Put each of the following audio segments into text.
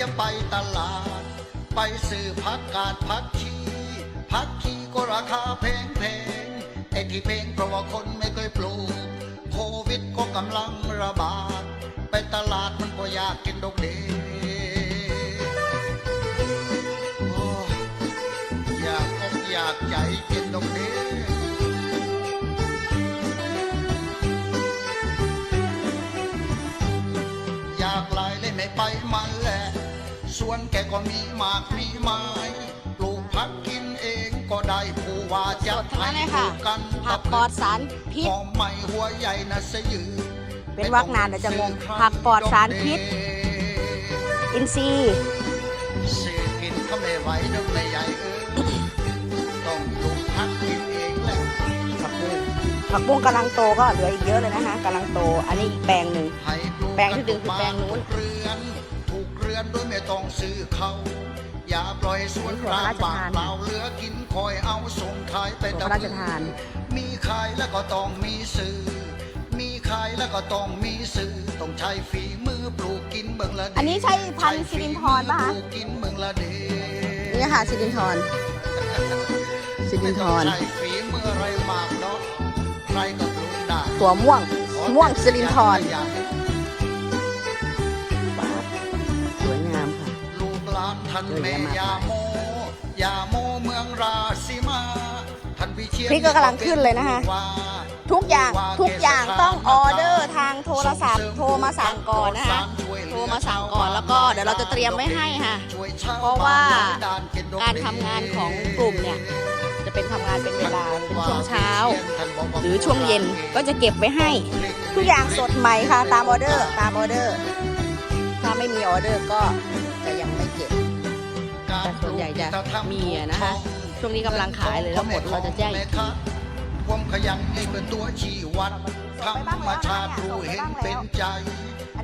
จะไปตลาด ไปซื้อผักกาดผักชีผักชีก็ราคาแพงแพงไอ้ที่แพงเพราะว่าคนไม่เคยปลูก โควิดก็กำลังระบาด ไปตลาดมันก็อยากกินดอกเดโอ้อยากอกอยากใจกินดอกเดอยากลายเลยไม่ไปมัน วนแกก็มีหมากมีไม้ปลูกผักกินเองก็ได้ผู้ว่าจะทั้งนั้นเลยปลูค่ะกกันผักปลอดสารพิษหอมใหม่หัวใหญ่นะสยือเป็นวักนานเดี๋ยวจะงงผักปลอดสารพิษ อินทรีย์ซื้อกินก็ไม่ไหวเดอกไม่ใหญ่เออต้องปลูกผักกินเองแหละผักบุ้งผักบุ้งกำลังโตก็เหลืออีกเยอะเลยนะคะกำลังโต อันนี้อีกแปลงหนึ่งให้ปลูกแปลงที่ดึงคือแปลงนู้นทุกเรือนถูกเรือนโดยไม่ต้องซื้อเขาอย่าปล่อยสวนนี่คือร้างพระราชบางทานเปล่าเหลือกินคอยเอาส่งขายไปพระราชทานมีขายแล้วก็ต้องมีซื้อ มีขายแล้วก็ต้องมีซื้อต้องใช้ฝีมือปลูกกินเบิ่งละเดอันนี้ใช่พันธุ์สิรินทรป่ะคะปลูกกินเบิ่งละเดนี่ค่ะสิรินทรสิริไม่นทต้องรใช้ฝีมืออะไรมากเนาะใครก็ปลูกได้ตัวม่วงม่วงสิรินทร ท่านเมยาโมยาโมเมืองราศีมาท่านวิเชียรพริกก็กำลังขึ้นเลยนะคะ ทุกอย่างทุกอย่างต้องออเดอร์ทางโทรศัพท์ โทรมาสั่งก่อนนะคะโทรมาสั่งก่อนแล้วก็เดี๋ยวเราจะเตรียมไว้ให้ค่ะ เพราะว่าการทำงานของกลุ่มเนี่ยจะเป็นทำงานเป็นเวลาเป็นช่วงเช้า หรือช่วงเย็นก็จะเก็บไว้ให้ ทุกอย่างสดใหม่ค่ะ ตามออเดอร์ ตามออเดอร์ ถ้าไม่มีออเดอร์ก็จะยังไม่เก็บ แต่ส่วนใหญ่จะมีอะนะคะ ช่วงนี้กำลังขายเลยแล้วหมดเราจะแจ้งอีกทีความขยันนี่เป็นตัวชี้วัดธรรมชาติรู้เห็นเป็นใจ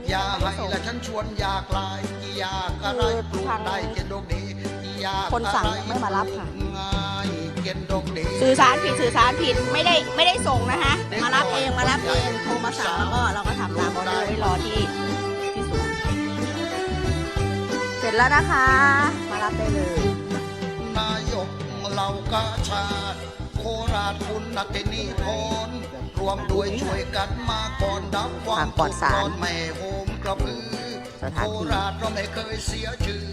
อย่าให้ละฉันชวนอยากลายอยากอะไรปลูกได้เจนดกดีอยากคนสั่งยังไม่มารับค่ะง่ายเจนดกดีสื่อสารผิดสื่อสารผิดไม่ได้ไม่ได้ส่งนะคะมารับเองมารับเองโทรมาสั่งแล้วก็เราก็ทำตามออเดอร์ไว้รอที่ที่ ร็จแล้วนะคะ มารับได้เลย นายกเหล่ากาชาติ โคราชคุณนัตินีพรรวมด้วยช่วยกันมาก่อนดับควาผัมกปลอดสารทุกข์ร้อนไม่โหมกระพือสถานที่โคราชเราไม่เคยเสียชื่อ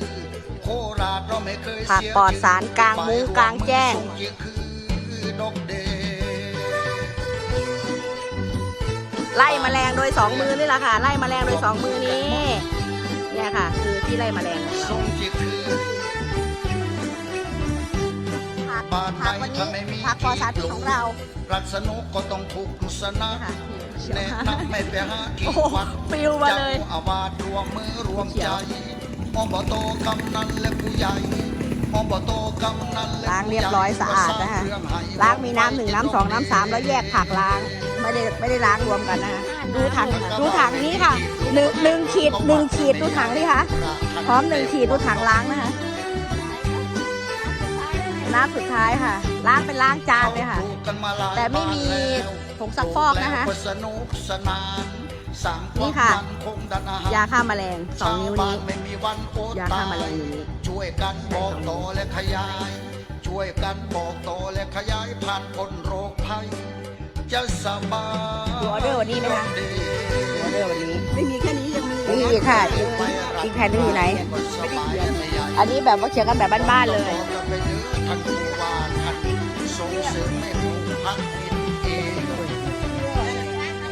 โคราชเราไม่เคยผักเสียปลอดสารกลางมุ้งกลางแจ้งส่เกียรติคือดอกเดไล่แมลงโดยสองมือนี่แหละค่ะ ไล่แมลงโดยสองมือนี้ เนี่ยค่ะ คือที่ไล่แมลงของเราทรงเกียรติคือผักบ้านผักไหนวันนี้ถ้าไม่มีผักปลอดสารพิษของเรา รักสนุกก็ต้องถูกสนะนี่ค่ะเขียวแนะค่ะนำไม่ไปหาที่โอ้โหวัดปลิวมาเลย จ้อาวาสรวมมือรวมเขีใจยวอบตกำนันและผู้ใหญ่อบตกำนันและล้างเรียบร้อยสะอาดนะคะผู้ใหญ่ก็สร้งเรื่องให้ล้างมีน้ำหนึ่งน้ำสองน้ำสามแล้วแยกผักล้าง ไม่ได้ไม่ได้ล้างรวมกันนะคะดูถังดูถังนี้ค่ะหนึ่งหนึ่งขีดหนึ่งขีดดูถังนี่ค่ะพร้อมหนึ่งขีดดูถังล้างนะคะน้ำสุดท้ายค่ะ ล้างเป็นล้างจานเลยค่ะ แต่ไม่มีผงซักฟอกนะคะนี่ค่ะ ยาฆ่าแมลงสองนิ้วนี้ยาตาฆ่าแมลงอยู่นี้ช่วยกันบอกต่อและขยาย ช่วยกันบอกต่อและขยายผ่านพ้นโรคภัย จะสบายดูออเดอร์วันนี้ไหมคะดีออเดอร์วันนี้ไม่มีแค่นี้ยังมีมีอีกค่ะอีกอีกแผ่นหนึงอยู่ไหนไม่ได้เขียนไม่ใหญ่อันนี้แบบว่าเขียนกันแบบบ้านๆเลยบอกกันไปเด้อท่านผู้ว่าท่านส่งเสริมให้ปลูกพักกินเอง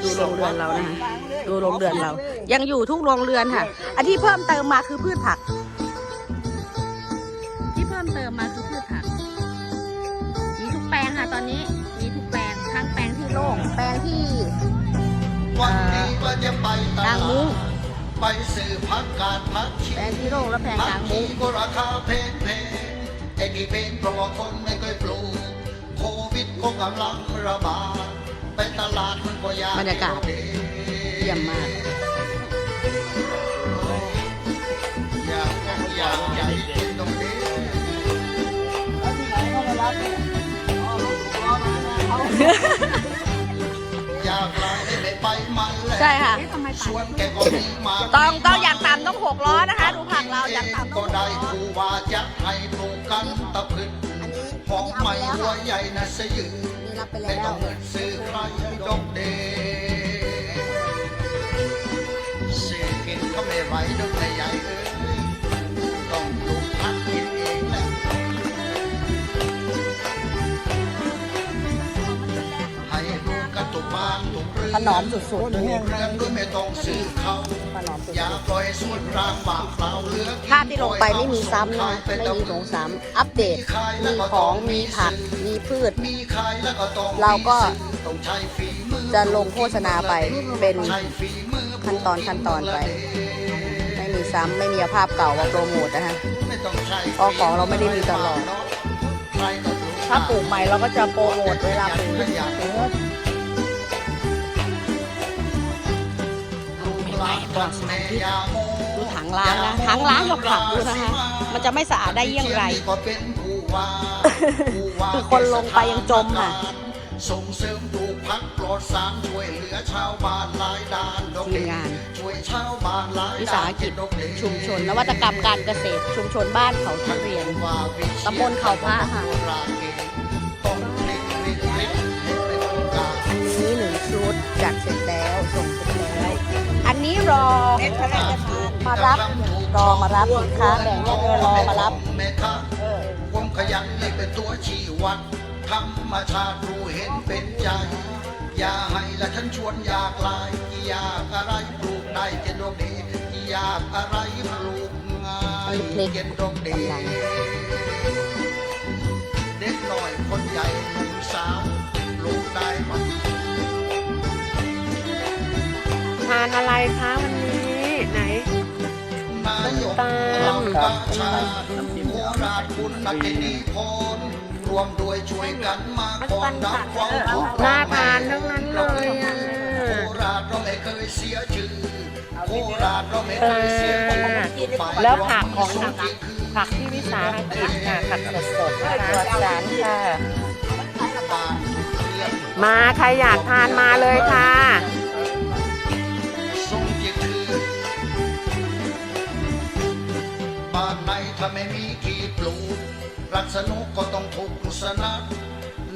ดูโรงเรือนเรานะคะดูโรงเรือนเรา ยังอยู่ทุกโรงเรือนค่ะ อันที่เพิ่มเติมมาคือพืชผัก ที่เพิ่มเติมมาคือพืชผัก มีทุกแปลงค่ะตอนนี้ โล่งแปลงที่วันนี้ก็จะไปตกลางมุ้งดไปซื้อพักกาดพักชีแปลงที่โล่งและแปลงผักลางมุ้งก็ราคาแพงแพงไอ้ที่เป็นเพราะว่าคนไม่เคยปลูกโควิดก็กำลังระบาดไปตลาดมันก็ยากบรรยากาศเยี่ยมมากอยากอยากใหญ่กินตรงนี้แล้วที่ไหนก็มารับเนี่ยอารถเอมาเอา ช่ค่ะสวนแกก็มีหมากต้องต้องอย่างต่ำต้องหกล้อนะคะ ดูผักเราจากตามก็ได้ครูว่าจะให้ปลูกกันตะพึดอันนี้หอมอันใหม่นี้เอาไปแล้วหัวค่ะใหญ่นะสยือนี่รับไปไม่แล้ต้อวงเงินซื้อใครดอกเดซื้อกินก็ไม่ไหวดอกใหญ่เอ้ย ถนอมสุดๆตุกเรือนก็ไม่ต้องซื้อเขาถนอมสุดอย่าปล่อยส่วนรางบางเปล่าเหลือกินภาพที่ลงไปไม่มีซ้ำนะไม่มีลงซ้ำอัปเดต มีของมีผักมีพืชมีขายแล้วก็ต้องเราก็ต้องใช้ฝีมือจะลงโฆษณาไปเป็นใช้ฝีมือขั้นตอนขั้นตอนไป ไม่มีซ้ำไม่มีเอาภาพเก่ามาโปรโมทนะคะไม่ต้องใช้เพราะของเราไม่ได้มีตลอดใครก็รู้ถ้าปลูกใหม่เราก็จะโปรโมทเวลาปลูก ไม่อยากรู้ลูกหลานรักแม่ยาโมดูถังล้างนะถังล้างกับผักดูนะคะมันจะไม่สะอาดได้เยี่ยงไรก็เป็นผู้ว่าผู้ว่าคือคนลงไปยังจมน่ะส่งเสริมปลูกพักปลอดสารช่วยเหลือชาวบ้านหลายด้านดอกทีมงานช่วยชาวบ้านหลายวิด้านสาหกิจชุมชนนวัตกรรมการเกษตร ชุมชนบ้านเขาทุเรียนตำบลเขาพระค่ะ นี้รอมารับรอมารับสินค้าแบ่งแยเลยรอมารับแม่ค้าความขยันนี่เป็นตัวชี้วัดธรรมชาติรู้เห็นเป็นใจ อย่าให้ละฉันชวนอยากลายอยากอะไรปลูกได้เจนดดอกดีอยากอะไรปลูกง่ายเจนดดอกดีเด็กหน้อยคนใหญ่หนุ่มสาวปลูกได้หมดานอะไรคะวันนี้ไหนนายกตามเรากาชาติโคราชคุณนักนิพนธ์รวมด้วยช่วยกันมาก่อนดับความทุกข์น่าทานทั้งนั้นเลยอะโคราชเราไม่เคยเสียชื่อโคราชเราไม่เคยเสียชื่อแล้วผักของสุขีคือผักที่วิสาหกิจค่ะผักสดๆนะคะปลอดสารค่ะมาใครอยากทานมาเลยค่ะ กก็ต้องถูกสนับ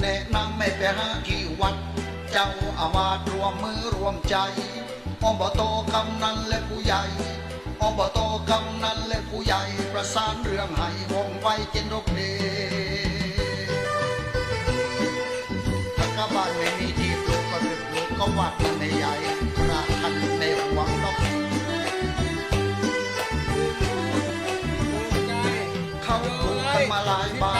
แนะนำไม่ไปหาที่วัด เจ้าอาวาสรวมมือรวมใจอบตกำนันและผู้ใหญ่อบตกำนันและผู้ใหญ่ ประสานเรื่องให้วงไว้เจนดกเดถ้ากบ้านไม่มีที่ปลูกก็ไปปลูกก็วัดมันใหญ่ระท่านไม่หวังดอกเขาปลูกกันมาหลายบ้าน